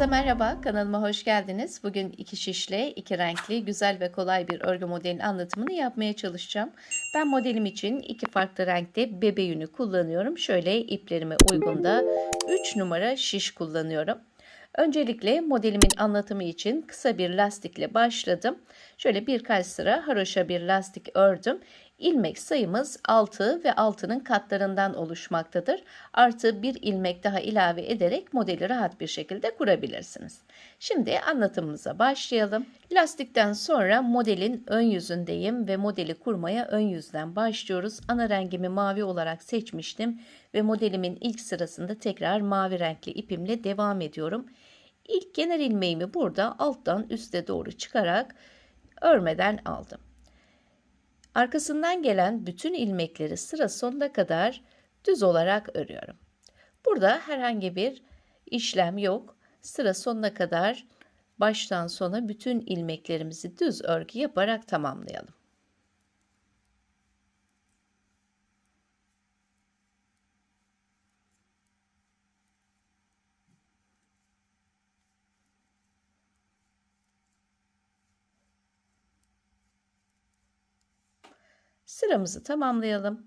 Herkese merhaba, kanalıma hoş geldiniz. Bugün iki şişle, iki renkli, güzel ve kolay bir örgü modelinin anlatımını yapmaya çalışacağım. Ben modelim için iki farklı renkte bebe yünü kullanıyorum. Şöyle iplerime uygun da 3 numara şiş kullanıyorum. Öncelikle modelimin anlatımı için kısa bir lastikle başladım. Şöyle birkaç sıra haroşa bir lastik ördüm. İlmek sayımız 6 ve 6'nın katlarından oluşmaktadır. Artı bir ilmek daha ilave ederek modeli rahat bir şekilde kurabilirsiniz. Şimdi anlatımımıza başlayalım. Lastikten sonra modelin ön yüzündeyim ve modeli kurmaya ön yüzden başlıyoruz. Ana rengimi mavi olarak seçmiştim ve modelimin ilk sırasında tekrar mavi renkli ipimle devam ediyorum. İlk genel ilmeğimi burada alttan üste doğru çıkarak örmeden aldım. Arkasından gelen bütün ilmekleri sıra sonuna kadar düz olarak örüyorum. Burada herhangi bir işlem yok. Sıra sonuna kadar baştan sona bütün ilmeklerimizi düz örgü yaparak tamamlayalım. Sıramızı tamamlayalım.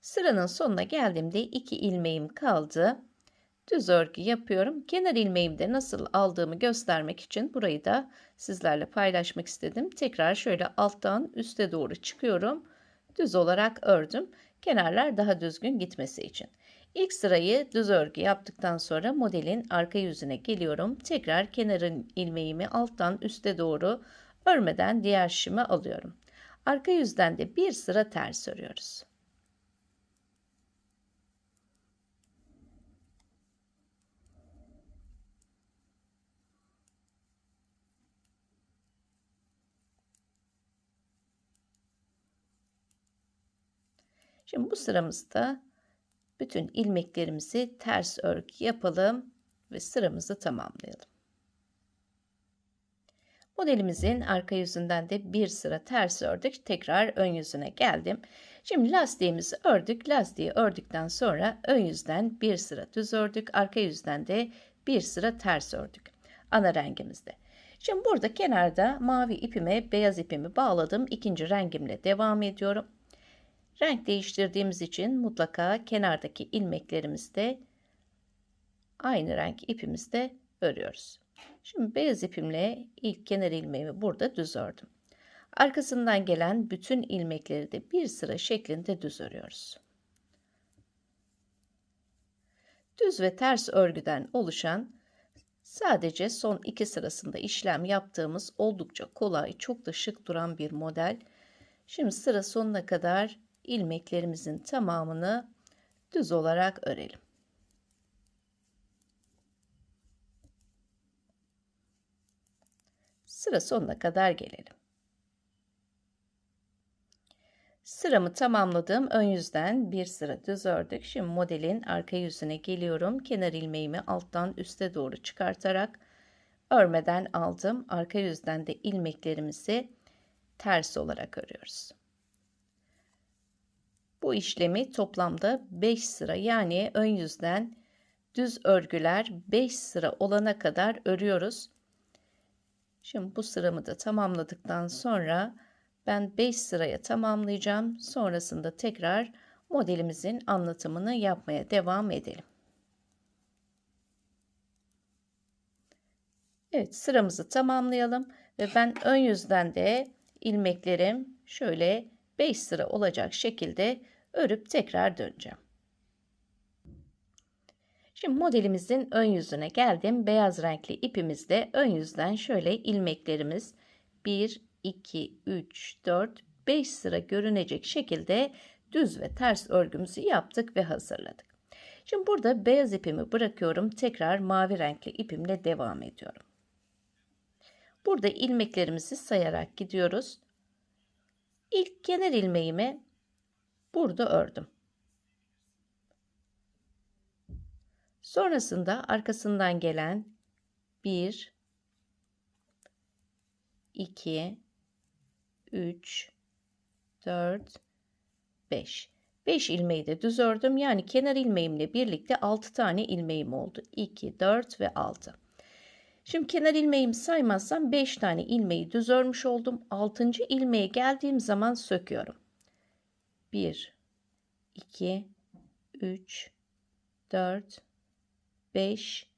Sıranın sonuna geldiğimde iki ilmeğim kaldı. Düz örgü yapıyorum. Kenar ilmeğimde nasıl aldığımı göstermek için burayı da sizlerle paylaşmak istedim. Tekrar şöyle alttan üste doğru çıkıyorum. Düz olarak ördüm. Kenarlar daha düzgün gitmesi için. İlk sırayı düz örgü yaptıktan sonra modelin arka yüzüne geliyorum. Tekrar kenarın ilmeğimi alttan üste doğru örmeden diğer şişime alıyorum. Arka yüzden de bir sıra ters örüyoruz. Şimdi bu sıramızda bütün ilmeklerimizi ters örgü yapalım ve sıramızı tamamlayalım. Modelimizin arka yüzünden de bir sıra ters ördük. Tekrar ön yüzüne geldim. Şimdi lastiğimizi ördük. Lastiği ördükten sonra ön yüzden bir sıra düz ördük. Arka yüzden de bir sıra ters ördük. Ana rengimizde. Şimdi burada kenarda mavi ipime beyaz ipimi bağladım. İkinci rengimle devam ediyorum. Renk değiştirdiğimiz için mutlaka kenardaki ilmeklerimizde aynı renk ipimizde örüyoruz. Şimdi beyaz ipimle ilk kenar ilmeğimi burada düz ördüm. Arkasından gelen bütün ilmekleri de bir sıra şeklinde düz örüyoruz. Düz ve ters örgüden oluşan sadece son iki sırasında işlem yaptığımız oldukça kolay, çok da şık duran bir model. Şimdi sıra sonuna kadar ilmeklerimizin tamamını düz olarak örelim. Sıra sonuna kadar gelelim. Sıramı tamamladım. Ön yüzden bir sıra düz ördük. Şimdi modelin arka yüzüne geliyorum. Kenar ilmeğimi alttan üste doğru çıkartarak örmeden aldım. Arka yüzden de ilmeklerimizi ters olarak örüyoruz. Bu işlemi toplamda 5 sıra yani ön yüzden düz örgüler 5 sıra olana kadar örüyoruz. Şimdi bu sıramı da tamamladıktan sonra ben 5 sıraya tamamlayacağım. Sonrasında tekrar modelimizin anlatımını yapmaya devam edelim. Evet sıramızı tamamlayalım ve ben ön yüzden de ilmeklerim şöyle 5 sıra olacak şekilde örüp tekrar döneceğim. Şimdi modelimizin ön yüzüne geldim. Beyaz renkli ipimizde ön yüzden şöyle ilmeklerimiz 1, 2, 3, 4, 5 sıra görünecek şekilde düz ve ters örgümüzü yaptık ve hazırladık. Şimdi burada beyaz ipimi bırakıyorum. Tekrar mavi renkli ipimle devam ediyorum. Burada ilmeklerimizi sayarak gidiyoruz. İlk kenar ilmeğimi burada ördüm. Sonrasında arkasından gelen 1 2 3 4 5 5 ilmeği de düz ördüm. Yani kenar ilmeğimle birlikte 6 tane ilmeğim oldu. 2, 4 ve 6. Şimdi kenar ilmeğimi saymazsam 5 tane ilmeği düz örmüş oldum. 6. ilmeğe geldiğim zaman söküyorum. 1, 2, 3, 4, 5,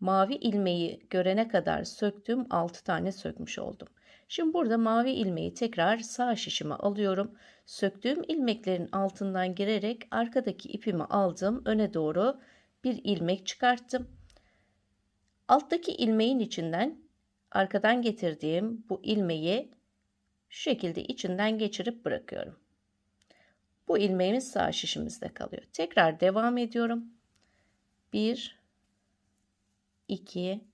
mavi ilmeği görene kadar söktüm 6 tane sökmüş oldum. Şimdi burada mavi ilmeği tekrar sağ şişime alıyorum. Söktüğüm ilmeklerin altından girerek arkadaki ipimi aldım. Öne doğru bir ilmek çıkarttım. Alttaki ilmeğin içinden arkadan getirdiğim bu ilmeği şu şekilde içinden geçirip bırakıyorum. Bu ilmeğimiz sağ şişimizde kalıyor. Tekrar devam ediyorum. 1 2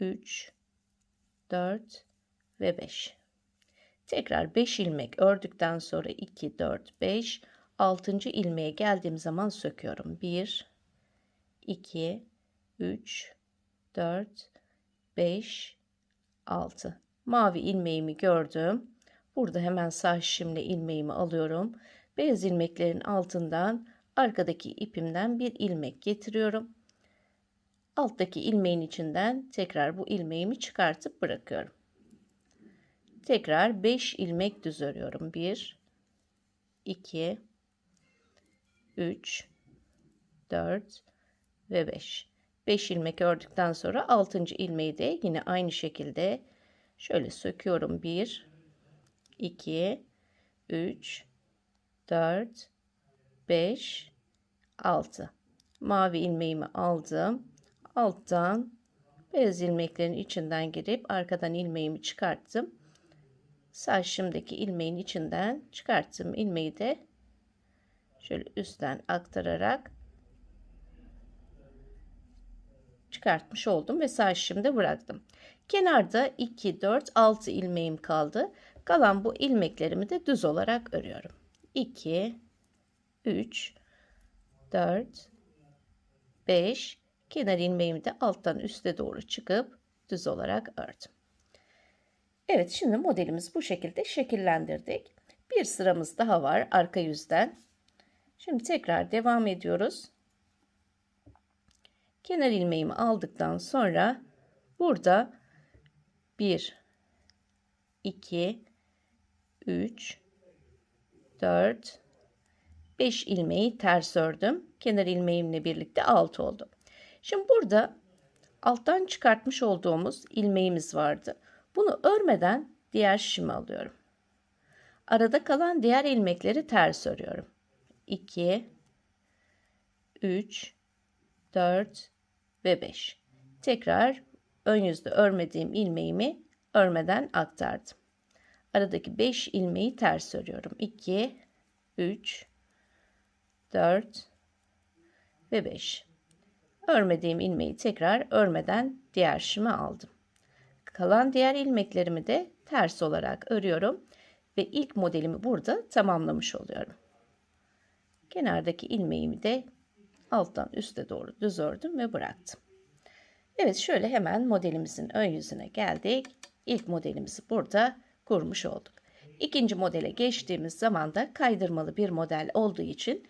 3 4 ve 5. Tekrar 5 ilmek ördükten sonra 2 4 5 6. ilmeğe geldiğim zaman söküyorum. 1 2 3 4 5 6. Mavi ilmeğimi gördüm. Burada hemen sağ şişimle ilmeğimi alıyorum. Beyaz ilmeklerin altından arkadaki ipimden bir ilmek getiriyorum. Alttaki ilmeğin içinden tekrar bu ilmeğimi çıkartıp bırakıyorum. Tekrar 5 ilmek düz örüyorum. 1 2 3 4 ve 5. 5 ilmek ördükten sonra 6. ilmeği de yine aynı şekilde şöyle söküyorum. 1 2 3 4 5 6 mavi ilmeğimi aldım alttan beyaz ilmeklerin içinden girip arkadan ilmeğimi çıkarttım sağ şimdiki ilmeğin içinden çıkarttım ilmeği de şöyle üstten aktararak çıkartmış oldum ve sağ şimdi bıraktım. Kenarda 2, 4, 6 ilmeğim kaldı. Kalan bu ilmeklerimi de düz olarak örüyorum. 2, 3, 4, 5, kenar ilmeğimi de alttan üste doğru çıkıp düz olarak ördüm. Evet şimdi modelimiz bu şekilde şekillendirdik. Bir sıramız daha var arka yüzden. Şimdi tekrar devam ediyoruz. Kenar ilmeğimi aldıktan sonra burada 1 2 3 4 5 ilmeği ters ördüm. Kenar ilmeğimle birlikte 6 oldu. Şimdi burada alttan çıkartmış olduğumuz ilmeğimiz vardı. Bunu örmeden diğer şişimi alıyorum. Arada kalan diğer ilmekleri ters örüyorum. 2 3 4 ve 5. Tekrar ön yüzde örmediğim ilmeğimi örmeden aktardım. Aradaki 5 ilmeği ters örüyorum. 2 3 4 ve 5. Örmediğim ilmeği tekrar örmeden diğer şişime aldım. Kalan diğer ilmeklerimi de ters olarak örüyorum ve ilk modelimi burada tamamlamış oluyorum. Kenardaki ilmeğimi de alttan üste doğru düz ördüm ve bıraktım. Evet şöyle hemen modelimizin ön yüzüne geldik. İlk modelimizi burada kurmuş olduk. İkinci modele geçtiğimiz zaman da kaydırmalı bir model olduğu için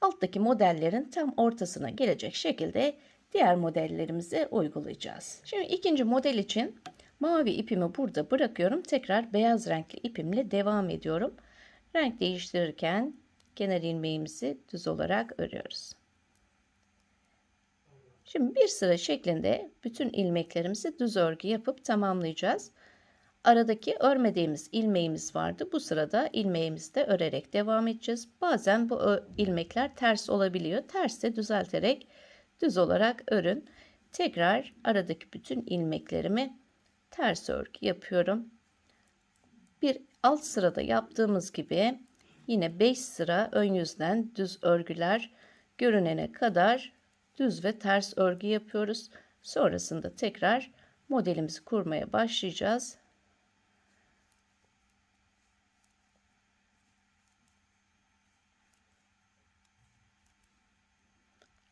alttaki modellerin tam ortasına gelecek şekilde diğer modellerimizi uygulayacağız. Şimdi ikinci model için mavi ipimi burada bırakıyorum. Tekrar beyaz renkli ipimle devam ediyorum. Renk değiştirirken kenar ilmeğimizi düz olarak örüyoruz. Şimdi bir sıra şeklinde bütün ilmeklerimizi düz örgü yapıp tamamlayacağız. Aradaki örmediğimiz ilmeğimiz vardı. Bu sırada ilmeğimizi de örerek devam edeceğiz. Bazen bu ilmekler ters olabiliyor. Terse düzelterek düz olarak örün. Tekrar aradaki bütün ilmeklerimi ters örgü yapıyorum. Bir alt sırada yaptığımız gibi yine 5 sıra ön yüzden düz örgüler görünene kadar düz ve ters örgü yapıyoruz. Sonrasında tekrar modelimizi kurmaya başlayacağız.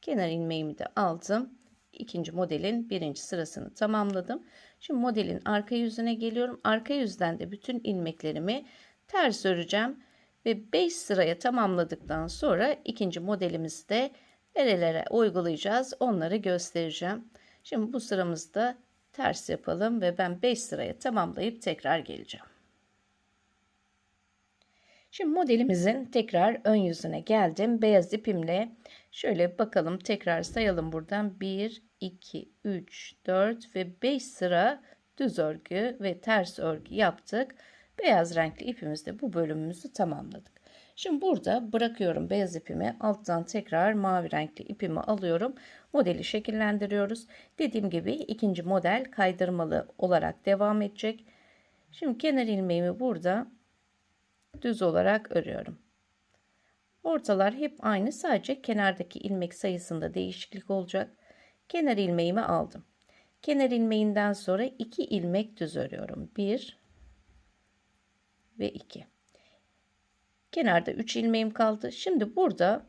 Kenar ilmeğimi de aldım. İkinci modelin birinci sırasını tamamladım. Şimdi modelin arka yüzüne geliyorum. Arka yüzden de bütün ilmeklerimi ters öreceğim. Ve 5 sıraya tamamladıktan sonra ikinci modelimizi de nerelere uygulayacağız onları göstereceğim. Şimdi bu sıramızda ters yapalım ve ben 5 sıraya tamamlayıp tekrar geleceğim. Şimdi modelimizin tekrar ön yüzüne geldim. Beyaz ipimle şöyle bakalım tekrar sayalım buradan. 1, 2, 3, 4 ve 5 sıra düz örgü ve ters örgü yaptık. Beyaz renkli ipimizle bu bölümümüzü tamamladık. Şimdi burada bırakıyorum beyaz ipimi. Alttan tekrar mavi renkli ipimi alıyorum. Modeli şekillendiriyoruz. Dediğim gibi ikinci model kaydırmalı olarak devam edecek. Şimdi kenar ilmeğimi burada düz olarak örüyorum. Ortalar hep aynı sadece kenardaki ilmek sayısında değişiklik olacak. Kenar ilmeğimi aldım. Kenar ilmeğinden sonra 2 ilmek düz örüyorum. 1 ve 2. Kenarda 3 ilmeğim kaldı. Şimdi burada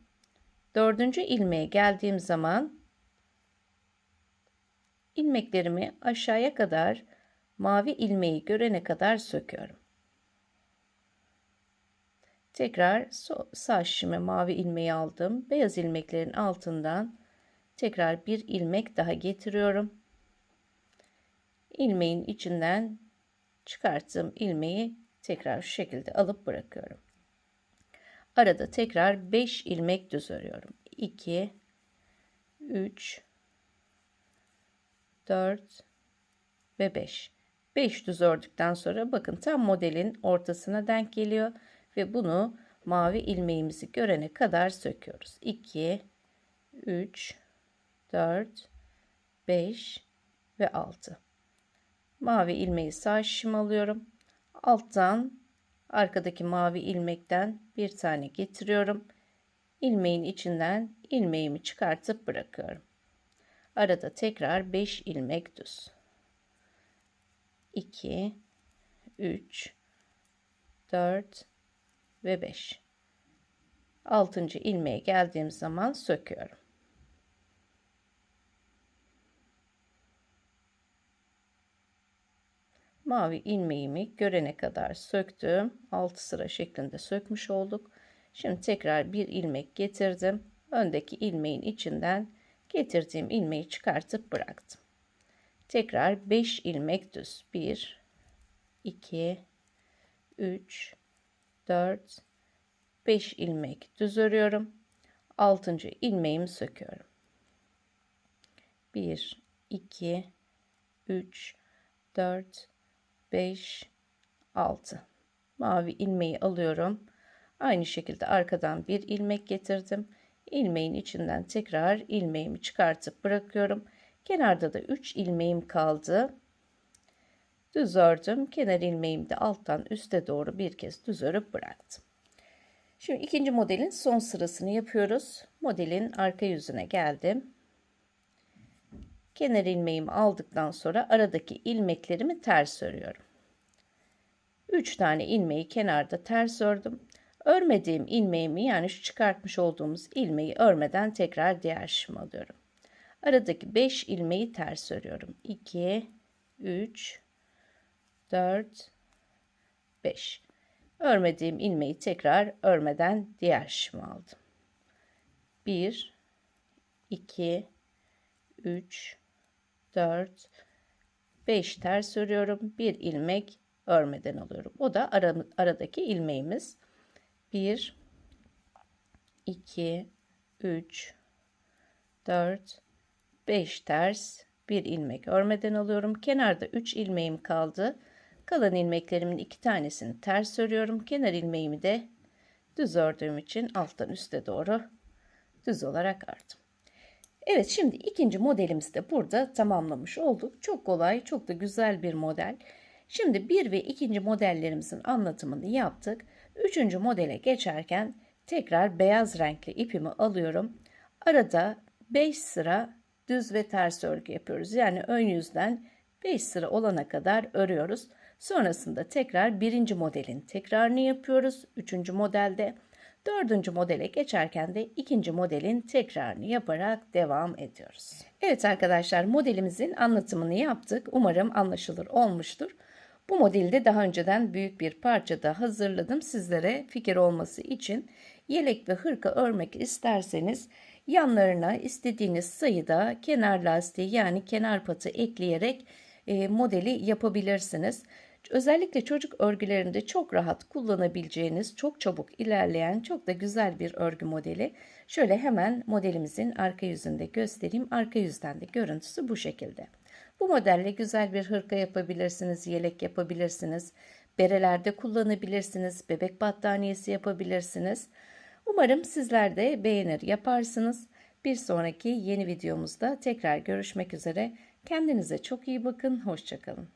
dördüncü ilmeğe geldiğim zaman ilmeklerimi aşağıya kadar mavi ilmeği görene kadar söküyorum. Tekrar sağ şişime mavi ilmeği aldım. Beyaz ilmeklerin altından tekrar bir ilmek daha getiriyorum. İlmeğin içinden çıkarttığım ilmeği tekrar şu şekilde alıp bırakıyorum. Arada tekrar 5 ilmek düz örüyorum. 2 3 4 ve 5. 5 düz ördükten sonra bakın tam modelin ortasına denk geliyor ve bunu mavi ilmeğimizi görene kadar söküyoruz. 2 3 4 5 ve 6. Mavi ilmeği sağ şişim alıyorum. Alttan arkadaki mavi ilmekten bir tane getiriyorum. İlmeğin içinden ilmeğimi çıkartıp bırakıyorum. Arada tekrar 5 ilmek düz. 2 3 4 ve 5. 6. ilmeğe geldiğim zaman söküyorum. Mavi ilmeğimi görene kadar söktüm. 6 sıra şeklinde sökmüş olduk. Şimdi tekrar bir ilmek getirdim. Öndeki ilmeğin içinden getirdiğim ilmeği çıkartıp bıraktım. Tekrar 5 ilmek düz. 1 2 3 4 5 ilmek düz örüyorum. 6. ilmeğimi söküyorum. 1 2 3 4 5 6 mavi ilmeği alıyorum. Aynı şekilde arkadan bir ilmek getirdim. İlmeğin içinden tekrar ilmeğimi çıkartıp bırakıyorum. Kenarda da 3 ilmeğim kaldı. Düz ördüm. Kenar ilmeğimi de alttan üste doğru bir kez düz örüp bıraktım. Şimdi ikinci modelin son sırasını yapıyoruz. Modelin arka yüzüne geldim. Kenar ilmeğimi aldıktan sonra aradaki ilmeklerimi ters örüyorum. 3 tane ilmeği kenarda ters ördüm. Örmediğim ilmeğimi yani şu çıkartmış olduğumuz ilmeği örmeden tekrar diğer şişime alıyorum. Aradaki 5 ilmeği ters örüyorum. 2 3 4 5 Örmediğim ilmeği tekrar örmeden diğer şişime aldım. 1 2 3 4 5 ters örüyorum. Bir ilmek örmeden alıyorum. O da ara, aradaki ilmeğimiz. 1 2 3 4 5 ters bir ilmek örmeden alıyorum. Kenarda 3 ilmeğim kaldı. Kalan ilmeklerimin iki tanesini ters örüyorum. Kenar ilmeğimi de düz ördüğüm için alttan üste doğru düz olarak ördüm. Evet şimdi ikinci modelimizi de burada tamamlamış olduk. Çok kolay, çok da güzel bir model. Şimdi bir ve ikinci modellerimizin anlatımını yaptık. Üçüncü modele geçerken tekrar beyaz renkli ipimi alıyorum. Arada 5 sıra düz ve ters örgü yapıyoruz. Yani ön yüzden 5 sıra olana kadar örüyoruz. Sonrasında tekrar birinci modelin tekrarını yapıyoruz. Üçüncü modelde dördüncü modele geçerken de ikinci modelin tekrarını yaparak devam ediyoruz. Evet arkadaşlar modelimizin anlatımını yaptık. Umarım anlaşılır olmuştur. Bu modeli de daha önceden büyük bir parçada hazırladım sizlere fikir olması için. Yelek ve hırka örmek isterseniz yanlarına istediğiniz sayıda kenar lastiği yani kenar patı ekleyerek e, modeli yapabilirsiniz. Özellikle çocuk örgülerinde çok rahat kullanabileceğiniz, çok çabuk ilerleyen, çok da güzel bir örgü modeli. Şöyle hemen modelimizin arka yüzünde göstereyim. Arka yüzden de görüntüsü bu şekilde. Bu modelle güzel bir hırka yapabilirsiniz, yelek yapabilirsiniz, berelerde kullanabilirsiniz, bebek battaniyesi yapabilirsiniz. Umarım sizler de beğenir yaparsınız. Bir sonraki yeni videomuzda tekrar görüşmek üzere. Kendinize çok iyi bakın, hoşçakalın.